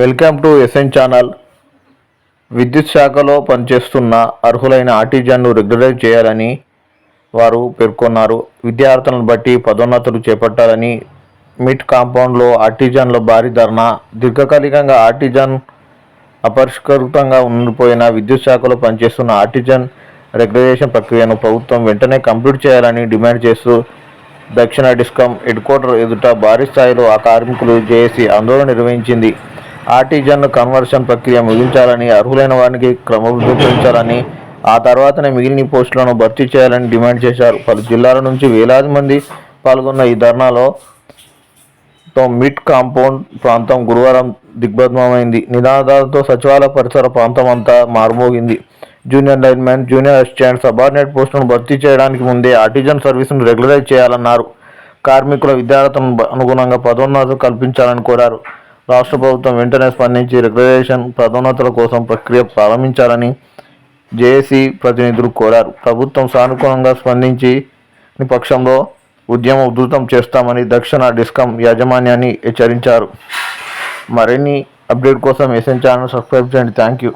Welcome to SN channel. విద్యుత్ శాఖలో పనిచేస్తున్న అర్హులైన ఆర్టీజన్ను రెగ్యులరైజ్ చేయాలని వారు పేర్కొన్నారు. విద్యార్థులను బట్టి పదోన్నతులు చేపట్టాలని మిట్ కాంపౌండ్లో ఆర్టిజన్ల భారీ ధర్నా. దీర్ఘకాలికంగా ఆర్టిజన్ అపరిష్కృతంగా ఉండిపోయిన విద్యుత్ శాఖలో పనిచేస్తున్న ఆర్టిజన్ రెగ్యులేషన్ ప్రక్రియను ప్రభుత్వం వెంటనే కంప్లీట్ చేయాలని డిమాండ్ చేస్తూ దక్షిణ డిస్కమ్ హెడ్ క్వార్టర్ ఎదుట భారీ స్థాయిలో ఆ కార్మికులు జేఏసీ ఆందోళన నిర్వహించింది. ఆర్టిజన్ కన్వర్షన్ ప్రక్రియ ముగించాలని అర్హులైన వారికి క్రమబద్ధీకరించాలని ఆ తర్వాతనే మిగిలిన పోస్టులను భర్తీ చేయాలని డిమాండ్ చేశారు. పలు జిల్లాల నుంచి వేలాది మంది పాల్గొన్న ఈ ధర్నాలో తో మిడ్ కాంపౌండ్ ప్రాంతం గురువారం దిగ్బంధమైంది నినాదాలతో సచివాలయ పరిసర ప్రాంతం అంతా మారుమోగింది. Junior linemen junior assistant subordinate పోస్టులను భర్తీ చేయడానికి ముందే ఆర్టిజన్ సర్వీసును రెగ్యులరైజ్ చేయాలన్నారు. కార్మికుల విద్యార్థులను అనుగుణంగా పదోన్నతులు కల్పించాలని కోరారు. రాష్ట్ర ప్రభుత్వం వెంటనే స్పందించి రిజర్వేషన్ పదోన్నతుల కోసం ప్రక్రియ ప్రారంభించాలని జేఏసీ ప్రతినిధులు కోరారు. ప్రభుత్వం సానుకూలంగా స్పందించి పక్షంలో ఉద్యమం ఉధృతం చేస్తామని దక్షిణ డిస్కం యాజమాన్యాన్ని హెచ్చరించారు. మరిన్ని అప్డేట్ కోసం ఎస్ఎన్ ఛానల్ సబ్స్క్రైబ్ చేయండి. Thank you